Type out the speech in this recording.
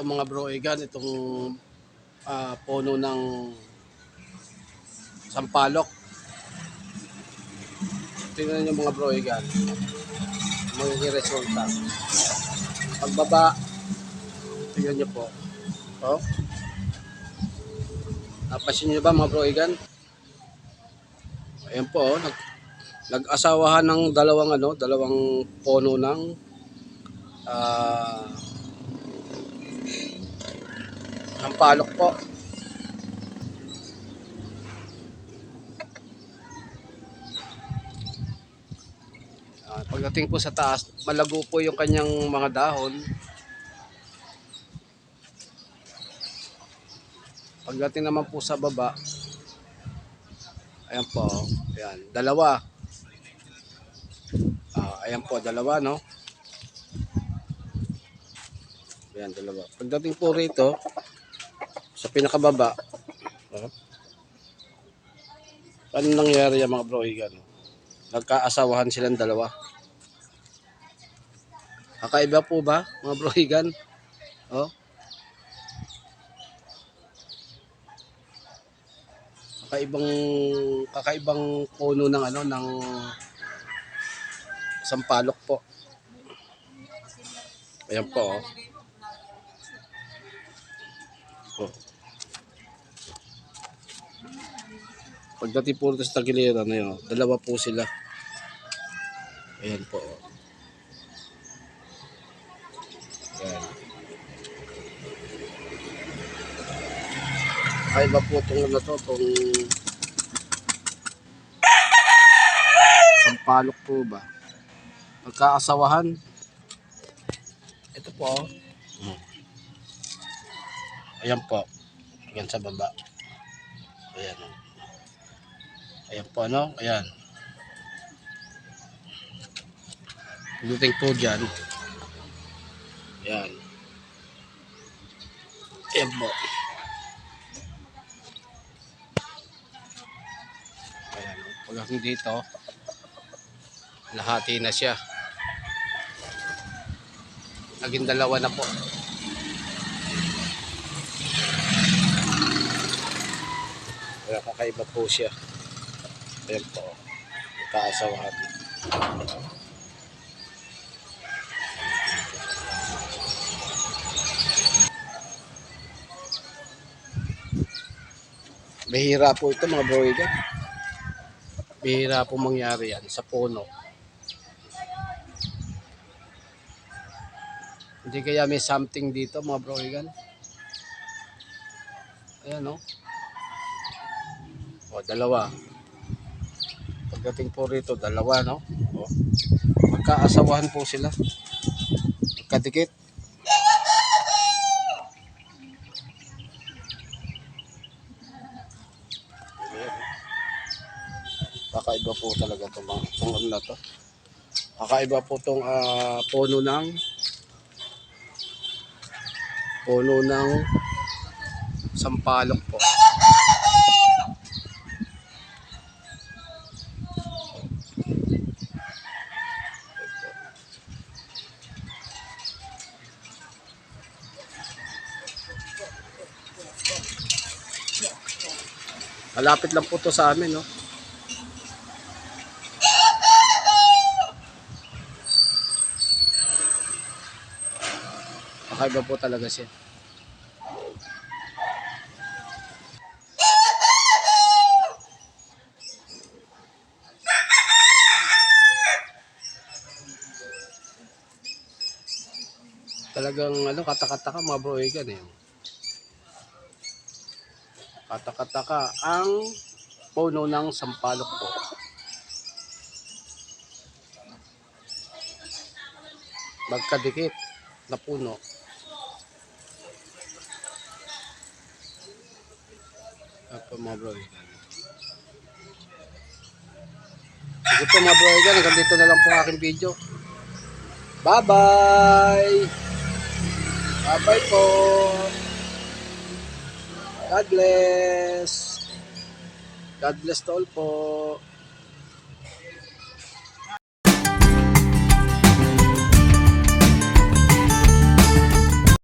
Ito mga bro, igan, itong ah, puno ng sampalok. Tingnan nyo mga bro, igan. Magiging resulta. Pagbaba, tingnan nyo po. Oh. Napasin nyo ba mga bro, igan? Ayan po, oh, nag, nag-asawahan ng dalawang ano, dalawang puno ng ah ng palok po. Ah, pagdating po sa taas, malago po yung kanyang mga dahon. Pagdating naman po sa baba, ayan po, ayan, dalawa. Ah, ayan po, dalawa, no? Ayan, dalawa. Pagdating po rito, sa pinakababa, oh, ano nangyari yung mga bro, Igan? Nagkaasawahan silang dalawa. Kakaiba po ba, mga bro, Igan? Oh, kakaibang kakaibang puno ng ano ng sampalok po. Ayan po. Oh. Oh. Pagdating po sa tagiliran na yun, dalawa po sila. Ayan po. Ayan. Ay ba po itong ano to, itong sampalok po ba? Pagkaasawahan. Ito po. oh. Hmm. Ayan po. Ayan sa baba. Ayan. oh. Ayan po ano. Ayan. Pagdating po dyan. Ayan. Ayan po. Ayan. Pagdating dito, lahati na siya. Naging dalawa na po. Kaya kakaiba po siya. Ayan po. Kaasawahan. Bihira po ito mga bro igan. Bihira po mangyari yan sa puno. Hindi kaya may something dito mga bro igan. Ayan o. O, dalawa. Pagdating po rito, dalawa, no? O. Magkaasawahan po sila. Magkadikit. Kakaiba po talaga itong mga itong ano na to. Kakaiba po itong ah, puno ng puno ng sampalok po. Malapit lang po to sa amin, no? Kakaiba po talaga siya. Talagang ano, katakataka mga bro eh. Katakataka ang puno ng sampalok po. Magkadikit na puno. Apa mga bro Egan. Sige po mga bro Egan, hanggang dito na lang po aking video. Bye-bye! Bye-bye po! God bless! God bless to all po!